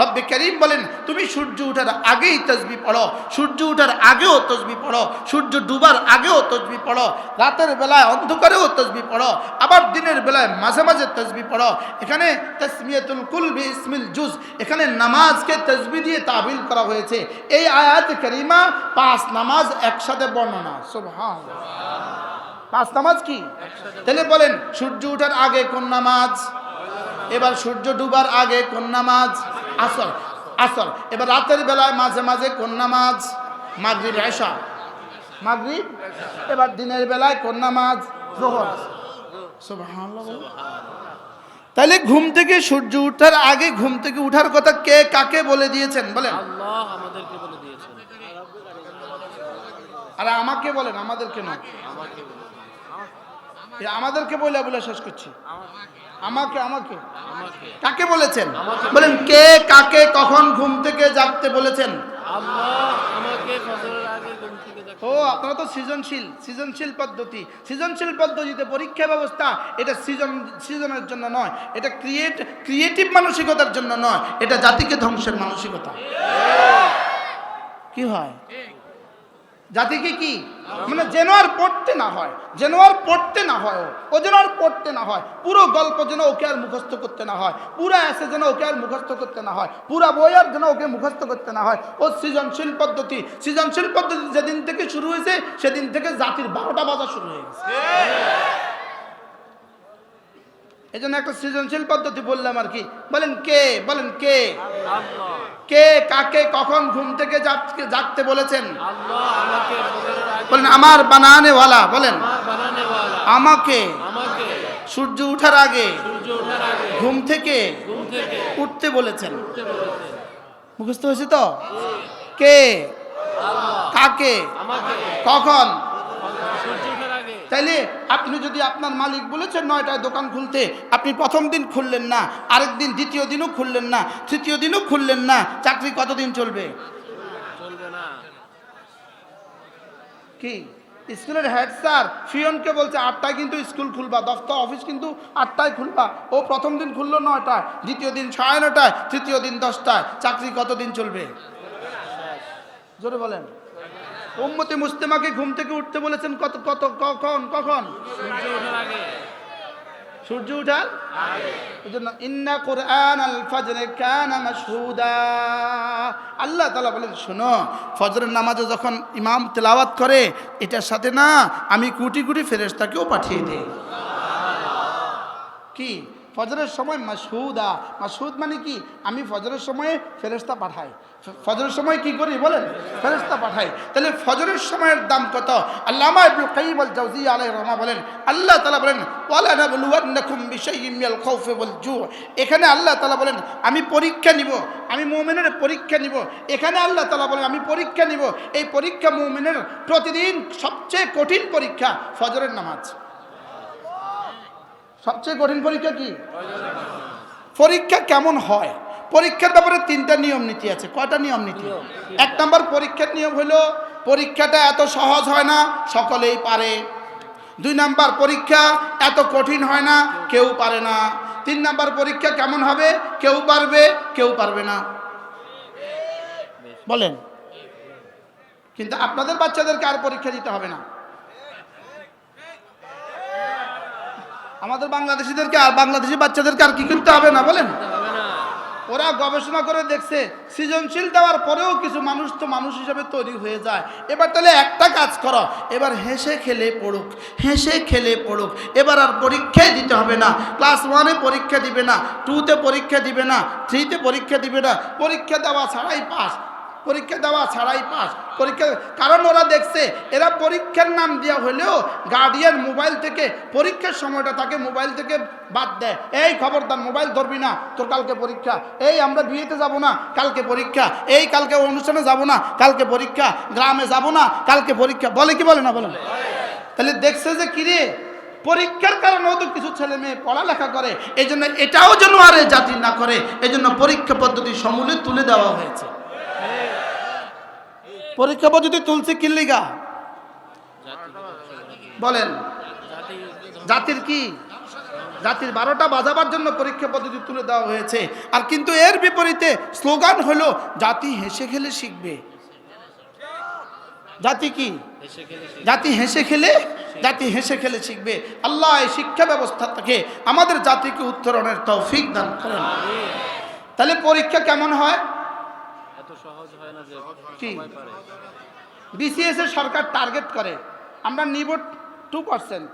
রব্বে করিম বলেন, তুমি সূর্য উঠার আগেই তসবি পড়ো, সূর্য উঠার আগেও তসবি পড়ো, সূর্য ডুবার আগেও তসবি পড়ো, রাতের বেলায় অন্ধকারেও তসবি পড়ো, আবার দিনের বেলায় মাঝে মাঝে তসবি পড়ো। এখানে তসমিয়াতুল কুল বি ইসমিল জুজ, এখানে নামাজকে তসবি দিয়ে তাবিল করা হয়েছে। এই আয়াত করিমা পাঁচ নামাজ একসাথে বর্ণনা সুবহান পাঁচ নামাজ কি? তাহলে বলেন, সূর্য ওঠার আগে কোন নামাজ? এবার সূর্য ডুবার আগে কোন নামাজ? আসর আসর। এবার রাতের বেলায় মাঝে মাঝে কোন নামাজ? মাগরিব এশা মাগরিব? এবার দিনের বেলায় কোন নামাজ? জোহর। তাহলে ঘুম থেকে সূর্য উঠার আগে ঘুম থেকে উঠার কথা কে কাকে বলে দিয়েছেন? বলেন। বলে আর আমাকে বলেন আমাদেরকে নয়। আমাদেরকে বলে বলে শেষ করছি। আমাকে আমাকে। কাকে বলেছেন? বলেন কে কাকে কখন ঘুম থেকে জাগতে বলেছেন? ও আপনারা তো সৃজনশীল সৃজনশীল পদ্ধতি। সৃজনশীল পদ্ধতিতে পরীক্ষা ব্যবস্থা এটা সৃজন সৃজনের জন্য নয়। এটা ক্রিয়েট ক্রিয়েটিভ মানসিকতার জন্য নয়। এটা জাতিকে ধ্বংসের মানসিকতা। কি হয়? জাতিকে কি? মানে যেন আর পড়তে না হয়, যেন আর পড়তে না হয় ও। ও যেন আর পড়তে না হয়। পুরো গল্প যেন ওকে আর মুখস্থ করতে না হয়। পুরো এসে যেন ওকে আর মুখস্থ করতে না হয়। পুরা বই আর যেন ওকে মুখস্থ করতে না হয়। ও সৃজনশীল পদ্ধতি। সৃজনশীল পদ্ধতি যেদিন থেকে শুরু হয়েছে, সেদিন থেকে জাতির বারোটা বাজা শুরু হয়ে গেছে। এই জন্য একটা সৃজনশীল পদ্ধতি বললাম আর কি। বলেন কে? বলেন কে? আল্লাহ। কে কাকে কখন ঘুম থেকে জাগতে- বলেছেন? বলেন আমার বানানেওয়ালা বলেন। আমাকে। সূর্য উঠার আগে। ওঠার আগে। ঘুম থেকে। উঠতে বলেছেন। মুখস্থ হয়েছে তো? কে? কাকে? কখন? তাইলে আপনি যদি আপনার মালিক বলেছেন নয়টায় দোকান খুলতে আপনি প্রথম দিন খুললেন না আরেক দিন দ্বিতীয় দিনও খুললেন না তৃতীয় দিনও খুললেন না চাকরি কতদিন চলবে? কি? স্কুলের হেড স্যার ফিয়নকে বলছে আটটায় কিন্তু স্কুল খুলবা দফতর অফিস কিন্তু আটটায় খুলবা। ও প্রথম দিন খুললো নয়টায় দ্বিতীয় দিন সাড়ে নটায় তৃতীয় দিন দশটায়। চাকরি কতদিন চলবে? জোরে বলেন। উম্মতি মুস্তেমাকে ঘুম থেকে উঠতে বলেছেন কত কত কখন? কখন? সূর্য উঠার ইন্না কোরআন আল ফজরে কানা মাশহুদা। আল্লাহ তাআলা বলেন শোনো ফজরের নামাজে যখন ইমাম তেলাওয়াত করে এটার সাথে না আমি কোটি কোটি ফেরেশতাকেও পাঠিয়ে দিই। কি? ফজরের সময় মাসহুদা। মাসহুদ মানে কি? আমি ফজরের সময়ে ফেরেশতা পাঠাই। ফজরের সময় কি করি বলেন? ফেরেশতা পাঠাই। তাহলে ফজরের সময়ের দাম কত? আল্লামা ইবনুল কাইয়িম আল জাওজিয়া আলাইহির রহমা বলেন, আল্লাহ তাআলা বলেন জু এখানে আল্লাহ তাআলা বলেন, আমি পরীক্ষা নিব। আমি মুমিনের পরীক্ষা নিব। এখানে আল্লাহ তাআলা বলেন, আমি পরীক্ষা নিব। এই পরীক্ষা মুমিনের প্রতিদিন সবচেয়ে কঠিন পরীক্ষা ফজরের নামাজ। সবচেয়ে কঠিন পরীক্ষা কি? পরীক্ষা কেমন হয়? পরীক্ষার ব্যাপারে তিনটা নিয়ম নীতি আছে। কয়টা নিয়ম নীতি? এক নম্বর পরীক্ষার নিয়ম হলো পরীক্ষাটা এত সহজ হয় না সকলেই পারে। দুই নাম্বার পরীক্ষা এত কঠিন হয় না কেউ পারে না। তিন নাম্বার পরীক্ষা কেমন হবে? কেউ পারবে কেউ পারবে না। বলেন। কিন্তু আপনাদের বাচ্চাদেরকে আর পরীক্ষা দিতে হবে না। আমাদের বাংলাদেশিদেরকে আর বাংলাদেশি বাচ্চাদেরকে আর কি করতে হবে না, বলেন? ওরা গবেষণা করে দেখছে, সৃজনশীল দেওয়ার পরেও কিছু মানুষ তো মানুষ হিসাবে তৈরি হয়ে যায়। এবার তাহলে একটা কাজ করো, এবার হেসে খেলে পড়ুক, হেসে খেলে পড়ুক, এবার আর পরীক্ষাই দিতে হবে না। ক্লাস ওয়ানে পরীক্ষা দিবে না টুতে পরীক্ষা দিবে না থ্রিতে পরীক্ষা দিবে না, পরীক্ষা দেওয়া ছাড়াই পাস পরীক্ষা দেওয়া ছাড়াই পাস। পরীক্ষা কারণ ওরা দেখছে, এরা পরীক্ষার নাম দেওয়া হলেও গার্ডিয়ান মোবাইল থেকে পরীক্ষার সময়টা তাকে মোবাইল থেকে বাদ দেয়। এই খবরদার মোবাইল ধরবি না, তোর কালকে পরীক্ষা। এই আমরা বিয়েতে যাব না, কালকে পরীক্ষা। এই কালকে অনুষ্ঠানে যাব না, কালকে পরীক্ষা। গ্রামে যাব না, কালকে পরীক্ষা। বলে কি বলে না বলে তাহলে দেখছে যে কিরে পরীক্ষার কারণেও তো কিছু ছেলে মেয়ে পড়ালেখা করে। এই জন্য এটাও যেন আর জাতি না করে। এই জন্য পরীক্ষা পদ্ধতি সমূলে তুলে দেওয়া হয়েছে। পরীক্ষা পদ্ধতি তুলছে কিল্লিগা। বলেন, জাতির কি? জাতির বারোটা বাজাবার জন্য পরীক্ষা পদ্ধতি তুলে দেওয়া হয়েছে। আর কিন্তু এর বিপরীতে স্লোগান হলো, জাতি হেসে খেলে শিখবে। জাতি কি? জাতি হেসে খেলে, জাতি হেসে খেলে শিখবে। আল্লাহ এই শিক্ষা ব্যবস্থা থেকে আমাদের জাতিকে উত্তরণের তৌফিক দান করেন। তাহলে পরীক্ষা কেমন হয় এত সহজ হয় না যে কি? বিসিএস এর সরকার টার্গেট করে। আমরা নিব টু পার্সেন্ট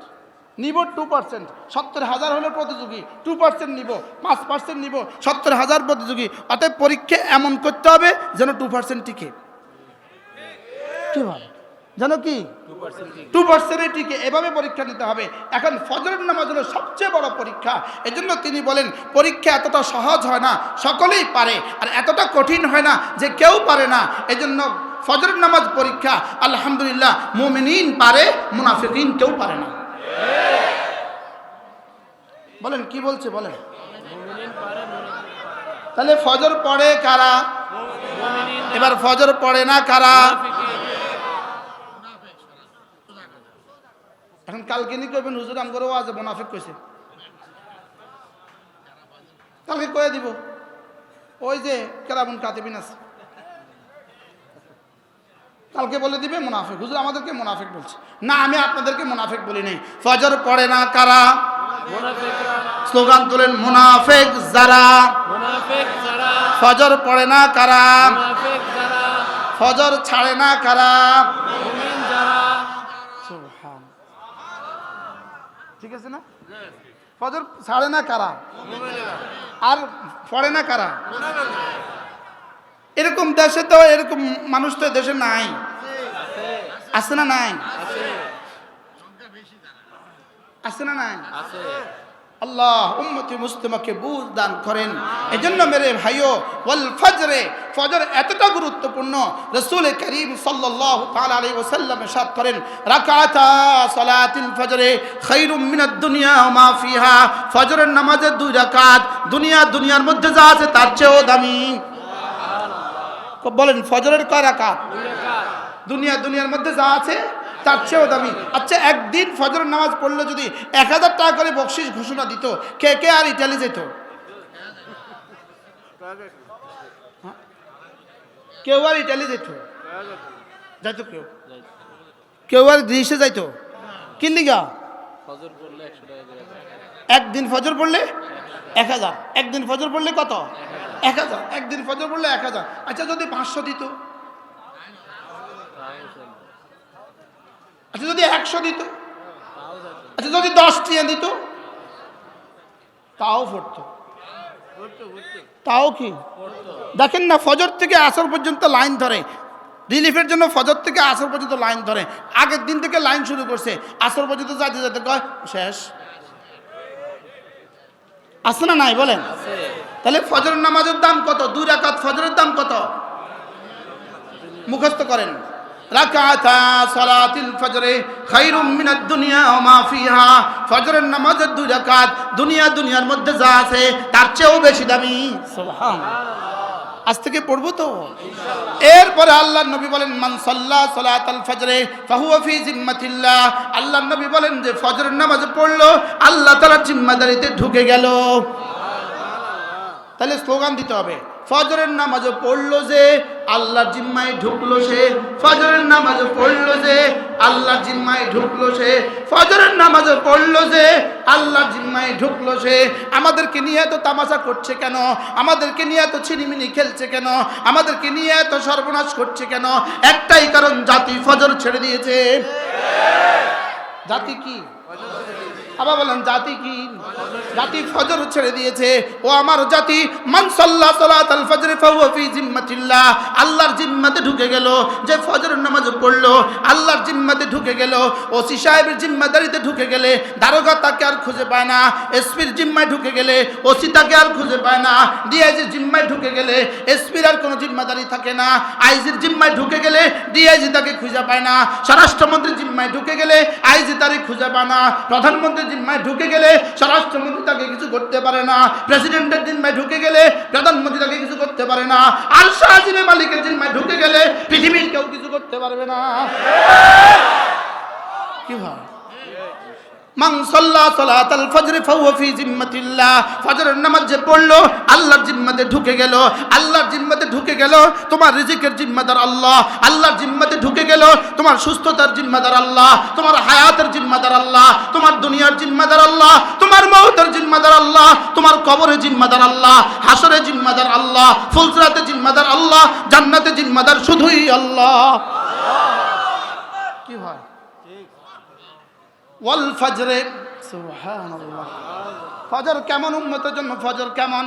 নিব টু পার্সেন্ট সত্তর হাজার হলো প্রতিযোগী। টু পার্সেন্ট নিব। পাঁচ পার্সেন্ট নিব। সত্তর হাজার প্রতিযোগী। অতএব পরীক্ষা এমন করতে হবে যেন টু পার্সেন্ট টিকে। কি হয় যেন কি? টু পার্সেন্ট টু টিকে এভাবে পরীক্ষা নিতে হবে। এখন ফজরের নামাজ হলো সবচেয়ে বড় পরীক্ষা। এজন্য তিনি বলেন, পরীক্ষা এতটা সহজ হয় না, সকলেই পারে, আর এতটা কঠিন হয় না যে কেউ পারে না। এজন্য ফজরের নামাজ পরীক্ষা, আলহামদুলিল্লাহ, মুমিনিন পারে, মুনাফিকিন কেউ পারে না। বলেন, কি বলছে, বলেন। তাহলে ফজর পড়ে কারা? এবার ফজর পড়ে না কারা? এখন কালকে নি কইবেন, হুজুর আম করে আজ মোনাফিক কইছে। কালকে কয়ে দিব। ওই যে কেরাবুন কাতিবিন আছে। কালকে বলে দিবে, মুনাফিক। হুজুর, আমাদেরকে মুনাফিক বলছে। না, আমি আপনাদেরকে মুনাফিক বলি নাই। ফজর পড়ে না কারা? স্লোগান তোলেন, মুনাফিক যারা। ফজর পড়ে না কারা? ফজর ছাড়ে না কারা মুমিন যারা সুবহান। ঠিক আছে না? ফজর ছাড়ে না কারা? আর পড়ে না কারা? এরকম দেশে তো এরকম মানুষ তো দেশে নাই। আছে না নাই? আছে। না নাই? আল্লাহ উম্মতি মুসলিমাকে বুঝ দান করেন। এজন্য মেরে ভাইও ওয়াল ফজরে ফজর এতটা গুরুত্বপূর্ণ রসুল করিম সাল্লাল্লাহু তাআলা আলাইহি ওয়াসাল্লাম ইরশাদ করেন রাকাতা সালাতিল ফজরে খায়রুম মিনাদ দুনিয়া ওয়া মা ফিহা ফজরের নামাজের দুই রাকাত দুনিয়া দুনিয়ার মধ্যে যা আছে তার চেয়েও দামি। বলেন ফজরের কয় রাকাত দুই রাকাত? দুনিয়া দুনিয়ার মধ্যে যা আছে তার চেয়েও দামি। আচ্ছা একদিন ফজর নামাজ পড়লে যদি এক হাজার টাকা করে বকশিস ঘোষণা দিত কে কে আর ইটালি যেত? কেউ আর ইটালি যেত? যাইতো কেউ। কেউ আর গ্রিসে যাইতো? দেয়। একদিন ফজর পড়লে এক হাজার। একদিন ফজর পড়লে কত? এক হাজার। একদিন ফজর পড়লে এক হাজার। আচ্ছা যদি পাঁচশো দিত তাও চলবে। আচ্ছা যদি একশো দিত? আচ্ছা যদি দশ টিয়া দিত? তাও পড়তো। তাও কি? দেখেন না, ফজর থেকে আসর পর্যন্ত লাইন ধরে। রিলিফের জন্য ফজর থেকে আসর পর্যন্ত লাইন ধরে। আগের দিন থেকে লাইন শুরু করছে। আসর পর্যন্ত যাতে যেতে কয়? শেষ। আছে না নাই, বলেন? তাহলে ফজরের নামাজের দাম কত? দুই রাকাত ফজরের দাম কত? মুখস্থ করেন। রাকাতা সালাতিল ফজরে খায়রুম মিনাদ দুনিয়া ওয়া মা ফিহা। ফজরের নামাজের দুই রাকাত দুনিয়া দুনিয়ার মধ্যে যা আছে তার চেয়েও বেশি দামি। সুবহানাল্লাহ। আজ থেকে পড়ব তো? এরপরে আল্লাহ নবী বলেন মান সাল্লা সালাতাল ফজরে ফাহুয়া ফি জিম্মাতিল্লাহ। আল্লাহ নবী বলেন যে ফজরের নামাজ পড়ল আল্লাহ তাআলা জিম্মাদারিতে ঢুকে গেল। তাহলে স্লোগান দিতে হবে ফজরের নামাজ পড়ল যে আল্লাহর জিম্মায় ঢুকলো সে, ফজরের নামাজ পড়ল যে আল্লাহর জিম্মায় ঢুকলো সে, ফজরের নামাজ পড়ল যে আল্লাহর জিম্মায় ঢুকলো সে। আমাদেরকে নিয়ে এত তামাশা করছে কেন? আমাদেরকে নিয়ে এত ছিনিমিনি খেলছে কেন? আমাদেরকে নিয়ে এত সর্বনাশ করছে কেন? একটাই কারণ, জাতি ফজর ছেড়ে দিয়েছে। জাতি কি? আবার বলেন, জাতি কি? জাতি ফজর ছেড়ে দিয়েছে। ও আমার জাতি, মান সাল্লাহ সালাতাল ফজরে ফাহুয়া ফি জিম্মাতিল্লাহ। আল্লাহর জিম্মাতে ঢুকে গেল, যে ফজর নামাজ পড়ল, আল্লাহর জিম্মাতে ঢুকে গেল, ওসি সাহেবের জিম্মাদারিতে ঢুকে গেলে, দারোগা তাকে আর খুঁজে পায় না, এসপির জিম্মায় ঢুকে গেলে, ওসি তাকে আর খুঁজে পায় না, ডিআইজির জিম্মায় ঢুকে গেলে, এসপির আর কোনো জিম্মাদারি থাকে না, আইজির জিম্মায় ঢুকে গেলে, ডিআইজি তাকে খুঁজে পায় না, স্বরাষ্ট্রমন্ত্রীর জিম্মায় ঢুকে গেলে, আইজি তারে খুঁজে পায় না, প্রধানমন্ত্রীর জিম্মায় ঢুকে গেলে স্বরাষ্ট্রমন্ত্রী তাকে কিছু করতে পারে না, প্রেসিডেন্টের জিম্মায় ঢুকে গেলে প্রধানমন্ত্রী তাকে কিছু করতে পারে না আর শাহজিনে মালিকের জিম্মায় ঢুকে গেলে পৃথিবীর কেউ কিছু করতে পারবে না। কি হয় মান সাল্লা সালাতাল ফজর ফাহুয়া ফি জিম্মাতিল্লাহ। ফজরের নামাজ যে পড়ল, আল্লাহর জিম্মাতে ঢুকে গেল। আল্লাহর জিম্মাতে ঢুকে গেল, তোমার রিজিকের জিম্মাদার আল্লাহ। আল্লাহর জিম্মাতে ঢুকে গেল, তোমার সুস্থতার জিম্মাদার আল্লাহ। তোমার হায়াতের জিম্মাদার আল্লাহ। তোমার দুনিয়ার জিম্মাদার আল্লাহ। তোমার মৌতের জিম্মাদার আল্লাহ। তোমার কবরে জিম্মাদার আল্লাহ। হাসরে জিম্মাদার আল্লাহ। ফুলসরাতে জিম্মাদার আল্লাহ। জান্নাতে জিম্মাদার শুধুই আল্লাহ। কি হয়? ওয়াল ফজরে। সুবহানাল্লাহ। ফজর কেমন উম্মতের জন্য ফজর কেমন?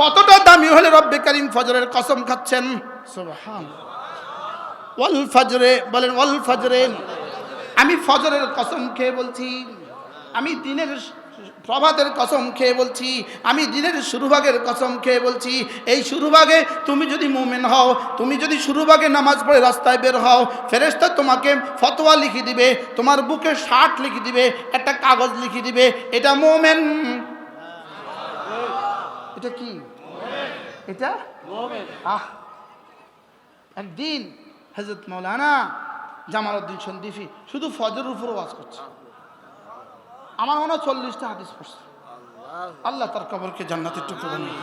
কতটা দামি হলে রব্বে করিম ফজরের কসম খাচ্ছেন? ওয়াল ফজরে বলেন ওয়াল ফজরে। আমি ফজরের কসম খেয়ে বলছি আমি দিনের প্রভাতের কসম খেয়ে বলছি, আমি দিনের শুরুভাগের কসম খেয়ে বলছি, এই শুরুভাগে তুমি যদি মুমেন হও, তুমি যদি শুরুভাগে নামাজ পড়ে রাস্তায় বের হও ফেরেস্তা তোমাকে ফতোয়া লিখে দিবে, তোমার বুকে শার্ট লিখে দিবে, একটা কাগজ লিখে দিবে, এটা মোমেন। এটা কি? এটা? আহ, একদিন হজরত মৌলানা জামালউদ্দিন সন্দীফি শুধু ফজর উপর ওয়াজ করছে। আমার মনে হয় চল্লিশটা হাদিস পড়ছে। আল্লাহ তার কবরকে জান্নাতের টুকরো বানিয়ে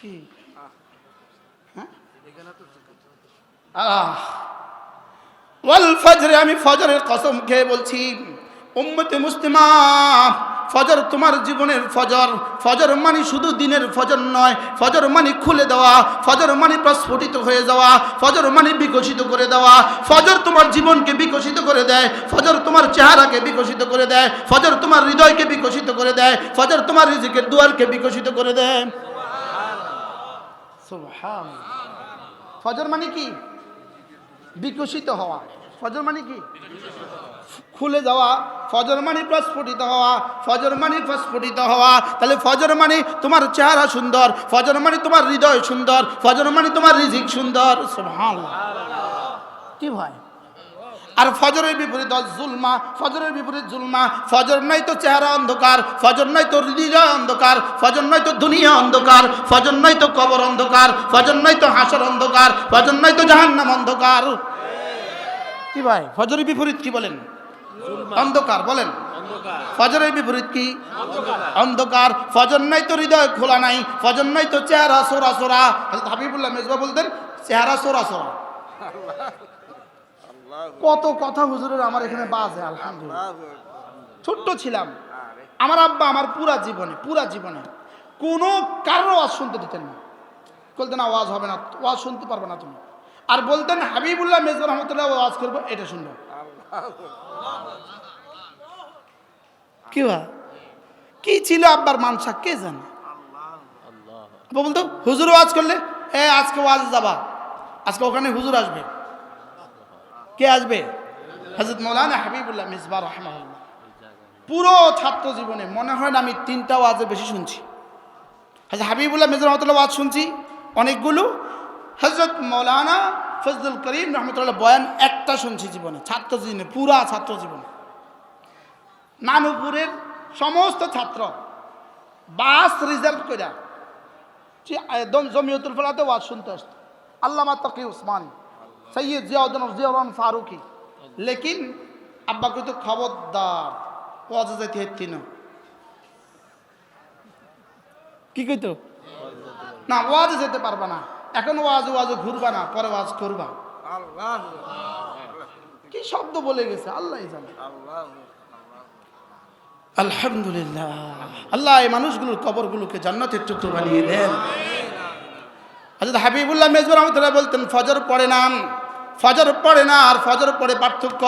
কি? হ্যাঁ? ওয়াল আমি ফজরের কসম খেয়ে বলছি, উম্মতে মুসলিমা ফজর তোমার জীবনের ফজর ফজর মানে শুধু দিনের ফজর নয়, ফজর মানে খুলে দেওয়া, ফজর মানে প্রস্ফুটিত হয়ে যাওয়া, ফজর মানে বিকশিত করে দেওয়া, ফজর তোমার জীবনকে বিকশিত করে দেয়, ফজর তোমার চেহারাকে বিকশিত করে দেয়, ফজর তোমার হৃদয়কে বিকশিত করে দেয়, ফজর তোমার রিজিকের দুয়ারকে বিকশিত করে দেয়। ফজর মানে কি? বিকশিত হওয়া। ফজর মানে কি? খুলে যাওয়া ফজর প্রস্ফুটিত হওয়া ফজর প্রস্ফুটিত হওয়া, তাহলে ফজর তোমার চেহারা সুন্দর ফজর তোমার হৃদয় সুন্দর ফজর তোমার রিজিক সুন্দর কি ভাই আর ফজরের বিপরীত জুলমা, ফজরের বিপরীত জুলমা, ফজর নাই তো চেহারা অন্ধকার, ফজর নাই তো হৃদয় অন্ধকার, ফজর নাই তো দুনিয়া অন্ধকার, ফজর নাই তো কবর অন্ধকার, ফজর নাই তো হাসর অন্ধকার, ফজর নাই তো জাহান্নাম অন্ধকার। কি ভাই? ফজরের বিপরীত কি বলেন? অন্ধকার বলেন। ফজরের বিপরীত কি? অন্ধকার। ফজর নাই তো হৃদয় খোলা নাই ফজর নাই তো চেহারা সোরা সোরা। হাবিবুল্লাহ মেজবা বলতেন চেহারা সোরা সোরা। কত কথা হুজুরের আমার এখানে বাজে আলহামদুলিল্লাহ। ছোট্ট ছিলাম। আমার আব্বা আমার পুরা জীবনে পুরা জীবনে কোনো কারোর আওয়াজ শুনতে দিতেন না। বলতেন আওয়াজ হবে না ওয়াজ শুনতে পারবে না তুমি। আর বলতেন হাবিবুল্লাহ মেজর রহমতুল্লাহ আওয়াজ করব এটা শুনব। কি কি ছিল আব্বার মানসা? কে জানে? বলতো, হুজুর ওয়াজ করলে? এ, আজকে ওয়াজ যাবা। আজকে ওখানে হুজুর আসবে। কে আসবে? হজরত মৌলানা হাবিবুল্লাহ মিসবা রহমাল্লাহ পুরো ছাত্র জীবনে মনে হয় না আমি তিনটা ওয়াজের বেশি শুনছি। হজরত হাবিবুল্লাহ মিজর রহমতুল্লাহ ওয়াজ শুনছি অনেকগুলো। হজরত মৌলানা ফজলুল করিম রহমতুল্লাহ বয়ান একটা শুনছি জীবনে ছাত্র জীবনে পুরা ছাত্র জীবনে। নানুপুরের সমস্ত ছাত্র বাস রিজার্ভ করে একদম জমিয়তুল ফলাতে ওয়াজ শুনতে আসতো। আল্লামা তকি উসমান সৈয়দ জিয়াউদ্দিন জিয়াউরন ফারুকি। লেকিন আব্বা কিন্তু খবরদার ওয়াজে যাইতে হেত্তি না। কি কইতো? না ওয়াজে যেতে পারবা না। এখন ওয়াজ ওয়াজ ঘুরবা না পরে ওয়াজ করবা। কি শব্দ বলে গেছে? আল্লাহ জানে। আলহামদুলিল্লাহ। আল্লাহ এই মানুষগুলোর কবরগুলোকে জান্নাতের টুকরো বানিয়ে দেন। হাবিবুল্লাহ মেজবুর রহমতুল্লাহ বলতেন ফজর পড়ে না ফজর পড়ে না আর ফজর পড়ে পার্থক্য।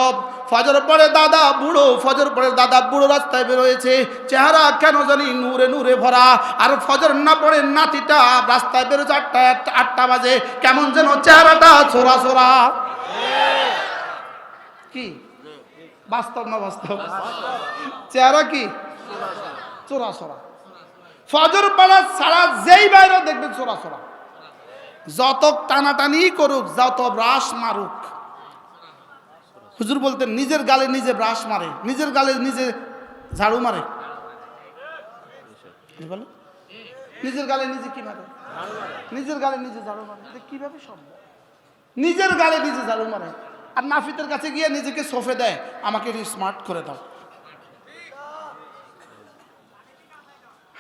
ফজর পড়ে দাদা বুড়ো, ফজর পড়ে দাদা বুড়ো রাস্তায় বেরোয়েছে। চেহারা কেন জানি নূরে নূরে ভরা। আর ফজর না পড়ে নাতিটা রাস্তায় বেরোচ্ছে আটটা আটটা বাজে। কেমন যেন চেহারাটা ছোড়া ছোড়া। কি? বাস্তব না বাস্তব? চেহারা কি? চোরা চোরা ফজর পাড়া ছাড়া যেই বাইরে দেখবেন চোরা চোরা যত টানাটানি করুক যত ব্রাশ মারুক। হুজুর বলতেন, নিজের গালে নিজে ব্রাশ মারে, নিজের গালে নিজে ঝাড়ু মারে। বলো? নিজের গালে নিজে কি মারে? নিজের গালে নিজে ঝাড়ু মারে। কীভাবে সম্ভব? নিজের গালে নিজে ঝাড়ু মারে। আর নাফিতের কাছে গিয়ে নিজেকে সোফে দেয়, আমাকে স্মার্ট করে দাও।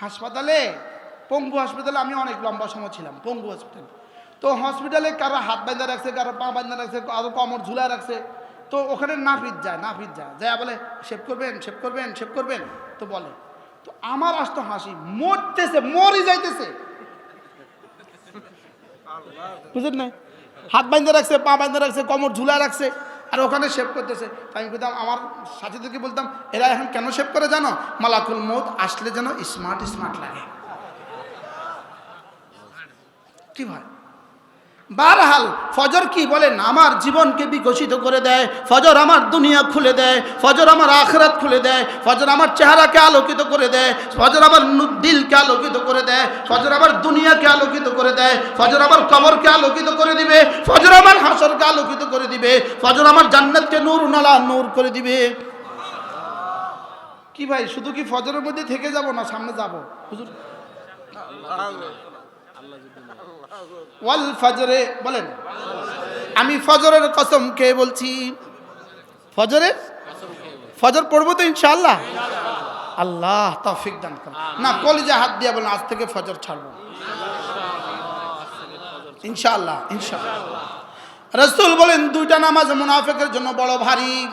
হাসপাতালে, পঙ্গু হাসপাতালে আমি অনেক লম্বা সময় ছিলাম, পঙ্গু হসপিটালে তো হসপিটালে কারও হাত বাঁধা রাখছে, কারও পা বাঁধা রাখছে, কারও কমর ঝুলা রাখছে, তো ওখানে নাপিত যায় নাপিত যায় যায় বলে শেভ করবেন শেভ করবেন শেভ করবেন? তো বলে। তো আমার আসতো হাসি, মরতেছে, মরি যাইতেছে। বুঝলেন না হাত বাঁধে রাখছে, পা বাঁধে রাখছে, কমর ঝুলা রাখছে, আর ওখানে শেভ করতেছে। আমি বলতাম আমার সাথীদেরকে বলতাম, এরা এখন কেন শেভ করে জানো? মালাকুল মত আসলে যেন স্মার্ট স্মার্ট লাগে। কি ভাই? বারহাল ফজর কি বলেন? আমার জীবনকে বিকশিত করে দেয়। ফজর আমার দুনিয়া খুলে দেয়। ফজর আমার আখরাত খুলে দেয়। ফজর আমার চেহারাকে আলোকিত করে দেয়। ফজর আমার দিলকে আলোকিত করে দেয়। ফজর আমার দুনিয়াকে আলোকিত করে দেয়। ফজর আমার কবরকে আলোকিত করে দিবে। ফজর আমার হাসরকে আলোকিত করে দিবে। ফজর আমার জান্নাতকে নূর নালা নূর করে দিবে। কি ভাই, শুধু কি ফজরের মধ্যে থেকে যাব না সামনে যাব? হুজুর ওয়াল ফজরে, বলেন। আমি ফজরের কসম কে বলছি। ফজরে? ফজর পড়ব তো ইনশাআল্লাহ। আল্লাহ তৌফিক দান করুন। না, কলিজা হাত দিয়ে বলেন, আজ থেকে ফজর ছাড়বো। ইনশাআল্লাহ ইনশাআল্লাহ। রসুল বলেন, দুইটা নামাজ মুনাফেকের জন্য বড় ভারী।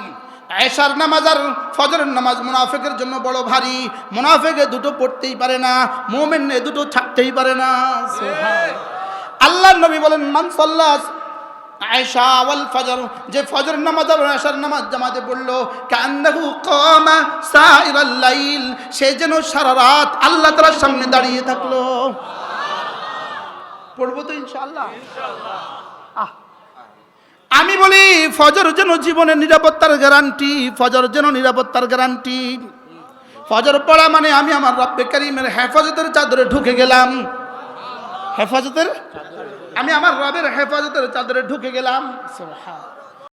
এশার নামাজ আর ফজরের নামাজ মুনাফেকের জন্য বড় ভারী। মুনাফেকে দুটো পড়তেই পারে না, মোমেন এ দুটো ছাড়তেই পারে না। আল্লাহ নবী বলেন, মান সাল্লাস আয়েশা ওয়াল ফজর। যে নামাজ আশার নামাজ পড়ল সে যেন রাত আল্লাহ সামনে দাঁড়িয়ে থাকল। পড়ব তো আমি বলি, ফজর যেন জীবনের নিরাপত্তার গ্যারান্টি ফজর যেন নিরাপত্তার গ্যারান্টি ফজর পড়া মানে আমি আমার রব্বে কারিমের হেফাজতের চাদরে ঢুকে গেলাম। হেফাজতের আমি আমার রবের হেফাজতের চাদরে ঢুকে গেলাম।